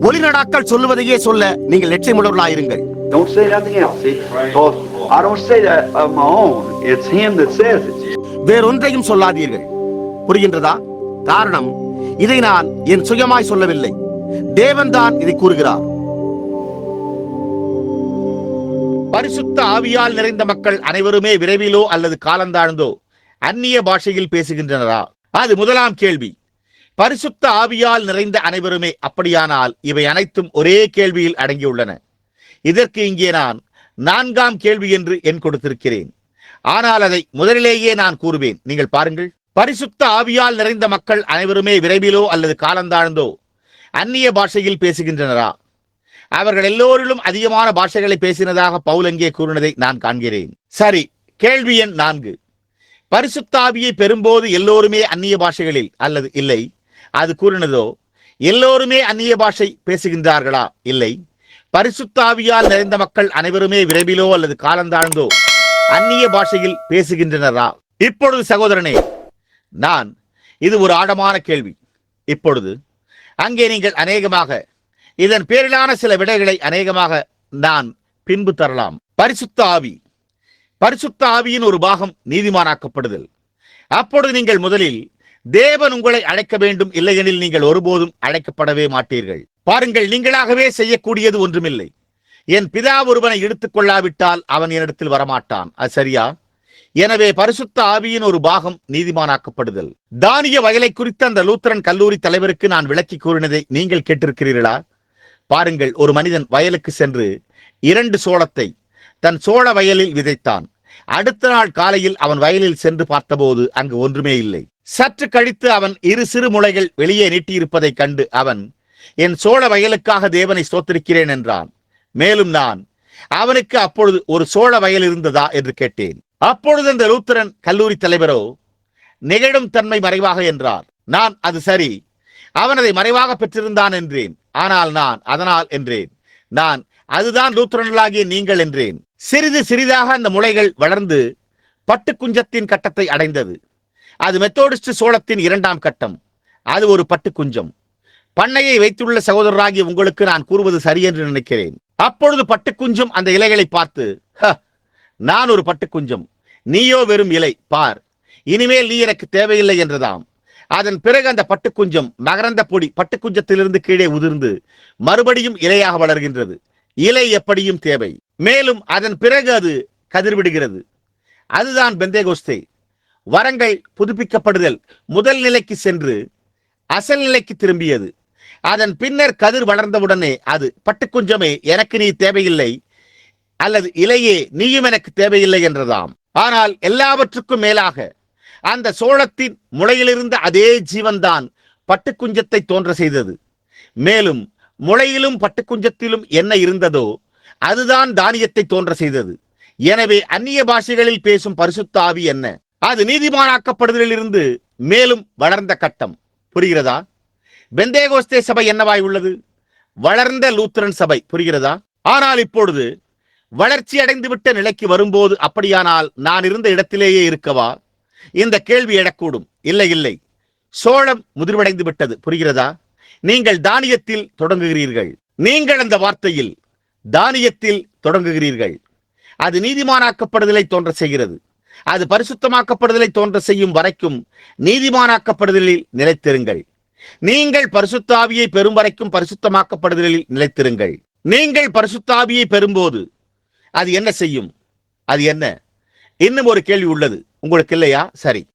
ஒளிநடாக்கள் சொல்லுவதையே சொல்ல நீங்கள் லட்சியமுள்ளவர்களாயிருங்கள். Don't say nothing else. See, because I don't say that of my own. It's Him that says it. வேறொன்றையும் சொல்லாதீர்கள். புரிகின்றதா? காரணம் இதை நான் என் சுயமாய் சொல்லவில்லை. தேவன்தான் இதை கூறுகிறார். பரிசுத்த ஆவியால் நிறைந்த மக்கள் அனைவருமே விரைவிலோ அல்லது காலந்தாழ்ந்தோ அந்நிய பாஷையில் பேசுகின்றனரா? அது முதலாம் கேள்வி. பரிசுத்த ஆவியால் நிறைந்த அனைவருமே அப்படியானால் இவை அனைத்தும் ஒரே கேள்வியில் அடங்கியுள்ளன. இதற்கு இங்கே நான் நான்காம் கேள்வி என்று எண் கொடுத்திருக்கிறேன். ஆனால் அதை முதலிலேயே நான் கூறுவேன். நீங்கள் பாருங்கள். பரிசுத்த ஆவியால் நிறைந்த மக்கள் அனைவருமே விரைவிலோ அல்லது காலந்தாழ்ந்தோ அந்நிய பாஷையில் பேசுகின்றனரா? அவர்கள் எல்லோரிலும் அதிகமான பாஷைகளை பேசினதாக பவுல் அங்கே கூறினதை நான் காண்கிறேன். சரி கேள்வி எண் நான்கு. பரிசுத்தாவியை பெறும்போது எல்லோருமே அந்நிய பாஷைகளில் அல்லது இல்லை? அது கூறினதோ எல்லோருமே அந்நிய பாஷை பேசுகின்றார்களா? இல்லை. பரிசுத்தாவியால் நிறைந்த மக்கள் அனைவருமே விரைவிலோ அல்லது காலந்தாழ்ந்தோ அந்நிய பாஷையில் பேசுகின்றனரா? இப்பொழுது சகோதரனே நான் இது ஒரு ஆழமான கேள்வி. இப்பொழுது அங்கே நீங்கள் அநேகமாக இதன் பேரிலான சில விடைகளை அநேகமாக நான் பின்பு தரலாம். பரிசுத்த ஆவி பரிசுத்த ஆவியின் ஒரு பாகம் நீதிமானாக்கப்படுதல். அப்பொழுது நீங்கள் முதலில் தேவன் உங்களை அழைக்க வேண்டும் இல்லையெனில் நீங்கள் ஒருபோதும் அழைக்கப்படவே மாட்டீர்கள். பாருங்கள் நீங்களாகவே செய்யக்கூடியது ஒன்றுமில்லை. என் பிதா ஒருவனை எடுத்துக் கொள்ளாவிட்டால் அவன் என்னிடத்தில் வரமாட்டான். அது சரியா? எனவே பரிசுத்த ஆவியின் ஒரு பாகம் நீதிமானாக்கப்படுதல். தானிய வயலை குறித்த அந்த லூத்தரன் கல்லூரி தலைவருக்கு நான் விளக்கி கூறினதை நீங்கள் கேட்டிருக்கிறீர்களா? பாருங்கள் ஒரு மனிதன் வயலுக்கு சென்று இரண்டு சோளத்தை தன் சோழ வயலில் விதைத்தான். அடுத்த நாள் காலையில் அவன் வயலில் சென்று பார்த்தபோது அங்கு ஒன்றுமே இல்லை. சற்று கழித்து அவன் இரு சிறு முளைகள் வெளியே நீட்டியிருப்பதைக் கண்டு அவன் என் சோழ வயலுக்காக தேவனை சோத்திருக்கிறேன் என்றான். மேலும் நான் அவனுக்கு அப்பொழுது ஒரு சோழ வயல் இருந்ததா? என்று கேட்டேன். அப்பொழுது அந்த லூத்திரன் கல்லூரி தலைவரோ நிகழும் தன்மை மறைவாக என்றார். நான் அது சரி. அவன் அதை மறைவாக பெற்றிருந்தான் என்றேன். ஆனால் நான் அதனால் என்றேன். நான் அதுதான் லூத்தரன்களாகிய நீங்கள் என்றேன். சிறிது சிறிதாக அந்த முளைகள் வளர்ந்து பட்டு குஞ்சத்தின் கட்டத்தை அடைந்தது. அது மெத்தோடிஸ்ட் சோளத்தின் இரண்டாம் கட்டம். அது ஒரு பட்டு குஞ்சம் பண்ணையை வைத்துள்ள சகோதரராகிய உங்களுக்கு நான் கூறுவது சரி என்று நினைக்கிறேன். அப்பொழுது பட்டு குஞ்சம் அந்த இலைகளை பார்த்து "ஹ, நான் ஒரு பட்டு குஞ்சம் நீயோ வெறும் இலை பார். இனிமேல் நீ எனக்கு தேவையில்லை என்றதாம். அதன் பிறகு அந்த பட்டு குஞ்சம் மகரந்த பொடி பட்டு குஞ்சத்திலிருந்து கீழே உதிர்ந்து மறுபடியும் இலையாக வளர்கின்றது. இலை எப்படியும் தேவை. மேலும் அதன் பிறகு அது கதிர்விடுகிறது. அதுதான் பெந்தேகோஸ்தே. வரங்கள் புதுப்பிக்கப்படுதல். முதல் நிலைக்கு சென்று அசல் நிலைக்கு திரும்பியது. அதன் பின்னர் கதிர் வளர்ந்தவுடனே அது பட்டுக்குஞ்சமே எனக்கு நீ தேவையில்லை அல்லது இலையே நீயும் எனக்கு தேவையில்லை என்றதாம். ஆனால் எல்லாவற்றுக்கும் மேலாக அந்த சோளத்தின் முளையிலிருந்த அதே ஜீவன்தான் பட்டுக்குஞ்சத்தை தோன்ற செய்தது. மேலும் முளையிலும் பட்டுக்குஞ்சத்திலும் என்ன இருந்ததோ அதுதான் தானியத்தை தோன்ற செய்தது. எனவே அந்நிய பாஷைகளில் பேசும் பரிசுத்தாவி என்ன? அது நீதிமானாக்கப்படுதலிலிருந்து மேலும் வளர்ந்த கட்டம். புரிகிறதா? பெந்தேகோஸ்தே சபை என்னவாய் உள்ளது? வளர்ந்த லூத்தரன் சபை புரிகிறதா? ஆனால் இப்பொழுது வளர்ச்சி அடைந்துவிட்ட நிலைக்கு வரும்போது அப்படியானால் நான் இருந்த இடத்திலேயே இருக்கவா? இந்த கேள்வி எழக்கூடும். இல்லை இல்லை. சோழம் முதிர்வடைந்து விட்டது புரிகிறதா? நீங்கள் தானியத்தில் தொடங்குகிறீர்கள். நீங்கள் அந்த வார்த்தையில் தானியத்தில் தொடங்குகிறீர்கள். அது நீதிமானாக்கப்படுதலை தோன்ற செய்கிறது. அது பரிசுத்தமாக்கப்படுதலை தோன்ற செய்யும் வரைக்கும் நீதிமானாக்கப்படுதலில் நிலைத்திருங்கள். நீங்கள் பரிசுத்தாவியை பெறும் வரைக்கும் பரிசுத்தமாக்கப்படுதலில் நிலைத்திருங்கள். நீங்கள் பரிசுத்தாவியை பெறும்போது அது என்ன செய்யும்? அது என்ன? இன்னும் ஒரு கேள்வி உள்ளது. உங்களுக்கு இல்லையா? சரி.